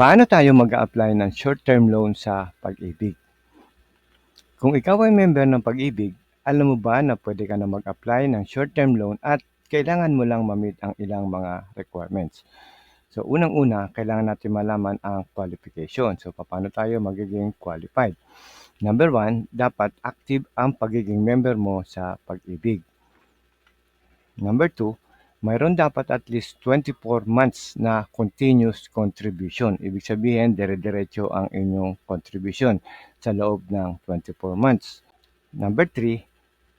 Paano tayo mag-a-apply ng short-term loan sa pag-ibig? Kung ikaw ay member ng pag-ibig, alam mo ba na pwede ka na mag-apply ng short-term loan at kailangan mo lang ma-meet ang ilang mga requirements. So, unang-una, kailangan natin malaman ang qualification. So, paano tayo magiging qualified? Number one, dapat active ang pagiging member mo sa pag-ibig. Number two, mayroon dapat at least 24 months na continuous contribution. Ibig sabihin, dire-diretso ang inyong contribution sa loob ng 24 months. Number three,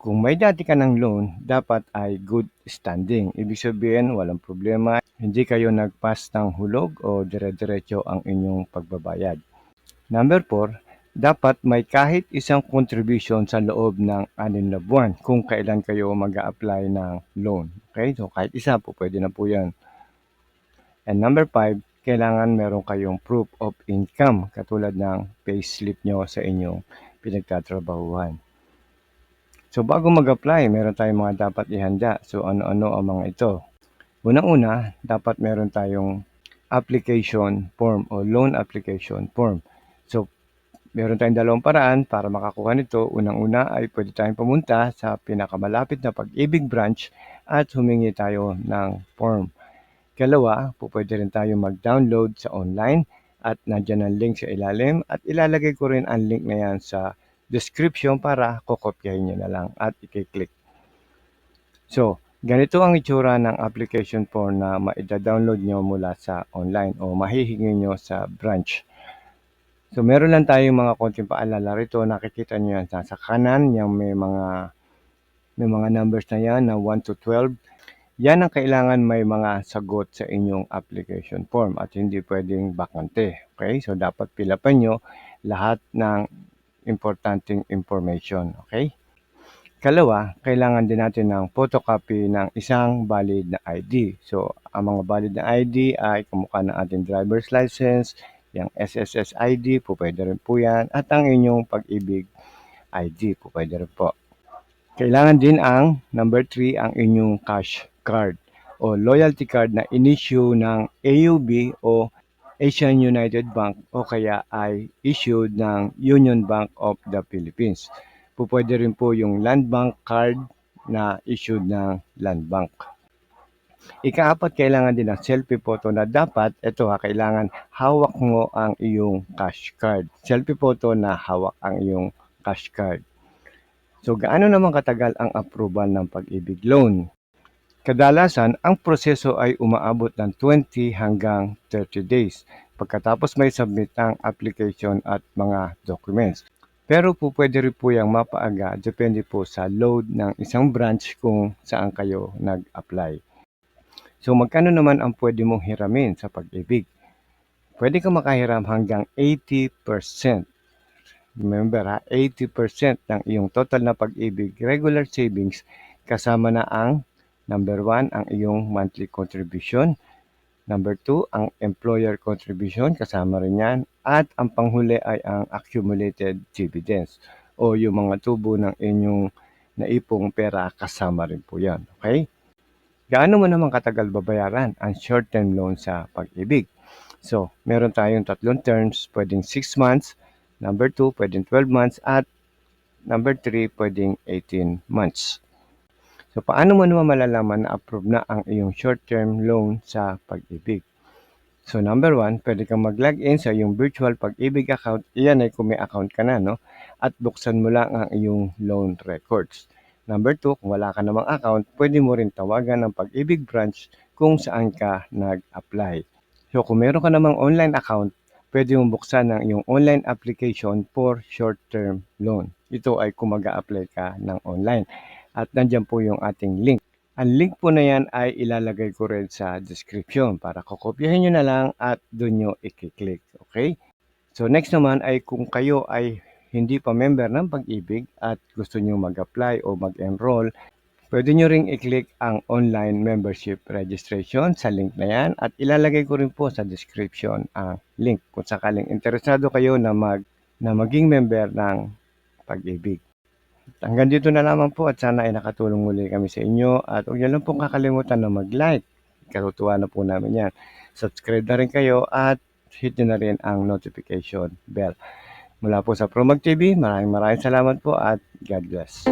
kung may dati ka ng loan, dapat ay good standing. Ibig sabihin, walang problema, hindi kayo nag-pass ng hulog o dire-diretso ang inyong pagbabayad. Number 4, dapat may kahit isang contribution sa loob ng anin na buwan kung kailan kayo mag apply ng loan. Okay? So, kahit isa po, pwede na po yan. And number 5, kailangan meron kayong proof of income katulad ng payslip nyo sa inyong pinagtatrabahuhan. So, bago mag-apply, meron tayong mga dapat ihanda. So, ano-ano ang mga ito? Unang-una, dapat meron tayong application form o loan application form. Meron tayong dalawang paraan para makakuha nito. Unang-una ay pwede tayong pumunta sa pinakamalapit na pag-ibig branch at humingi tayo ng form. Kalawa, pwede rin tayo mag-download sa online at nandyan ang link sa ilalim at ilalagay ko rin ang link na yan sa description para kukopyahin nyo na lang at i-click. So, ganito ang itsura ng application form na maida-download nyo mula sa online o mahihingi nyo sa branch. So, meron lang tayong mga konting paalala rito. Nakikita nyo yan sa kanan, yung may mga may mga numbers na yan na 1 to 12. Yan ang kailangan may mga sagot sa inyong application form at hindi pwedeng bakante. Okay? So, dapat pilapan nyo lahat ng importanteng information. Okay? Kalawa, kailangan din natin ng photocopy ng isang valid na ID. So, ang mga valid na ID ay kumukha ng ating driver's license, Yang SSS ID po pwede rin po yan. At ang inyong pag-ibig ID po pwede rin po. Kailangan din ang number 3 ang inyong cash card o loyalty card na inissue ng AUB o Asian United Bank o kaya ay issued ng Union Bank of the Philippines. Po pwede rin po yung Land Bank card na issued ng Land Bank. Ikaapat, kailangan din ng selfie photo na dapat, ito ha, kailangan hawak mo ang iyong cash card. Selfie photo na hawak ang iyong cash card. So, gaano naman katagal ang approval ng pag-ibig loan? Kadalasan, ang proseso ay umaabot ng 20 hanggang 30 days pagkatapos may submit ang application at mga documents. Pero po pwede rin po yung mapaaga depende po sa load ng isang branch kung saan kayo nag-apply. So magkano naman ang pwede mong hiramin sa pag-ibig? Pwede ka makahiram hanggang 80%. Remember ha, 80% ng iyong total na pag-ibig regular savings kasama na ang number 1 ang iyong monthly contribution. Number 2 ang employer contribution kasama rin yan. At ang panghuli ay ang accumulated dividends o yung mga tubo ng inyong naipong pera kasama rin po yan. Okay? Gaano mo naman katagal babayaran ang short-term loan sa pag-ibig? So, meron tayong tatlong terms, pwedeng 6 months, number 2, pwedeng 12 months, at number 3, pwedeng 18 months. So, paano mo naman malalaman na approve na ang iyong short-term loan sa pag-ibig? So, number 1, pwede kang mag-log in sa iyong virtual pag-ibig account. Iyan ay kung may account ka na, no? At buksan mo lang ang iyong loan records. Number 2, kung wala ka namang account, pwede mo rin tawagan ng pag-ibig branch kung saan ka nag-apply. So kung meron ka namang online account, pwede mong buksan ng iyong online application for short-term loan. Ito ay kung mag apply ka ng online. At nandyan po yung ating link. Ang link po na yan ay ilalagay ko rin sa description para kukopyahin nyo na lang at doon nyo i-click. Okay? So next naman ay kung kayo ay hindi pa member ng pag-ibig at gusto nyo mag-apply o mag-enroll, pwede nyo ring i-click ang online membership registration sa link na yan at ilalagay ko rin po sa description ang link kung sakaling interesado kayo na, mag, na maging member ng pag-ibig. Hanggang dito na lamang po at sana ay nakatulong muli kami sa inyo at huwag nyo lang pong kakalimutan na mag-like. Katutuwa na po namin yan. Subscribe na rin kayo at hit nyo na rin ang notification bell. Mula po sa Promag TV, maraming maraming salamat po at God bless.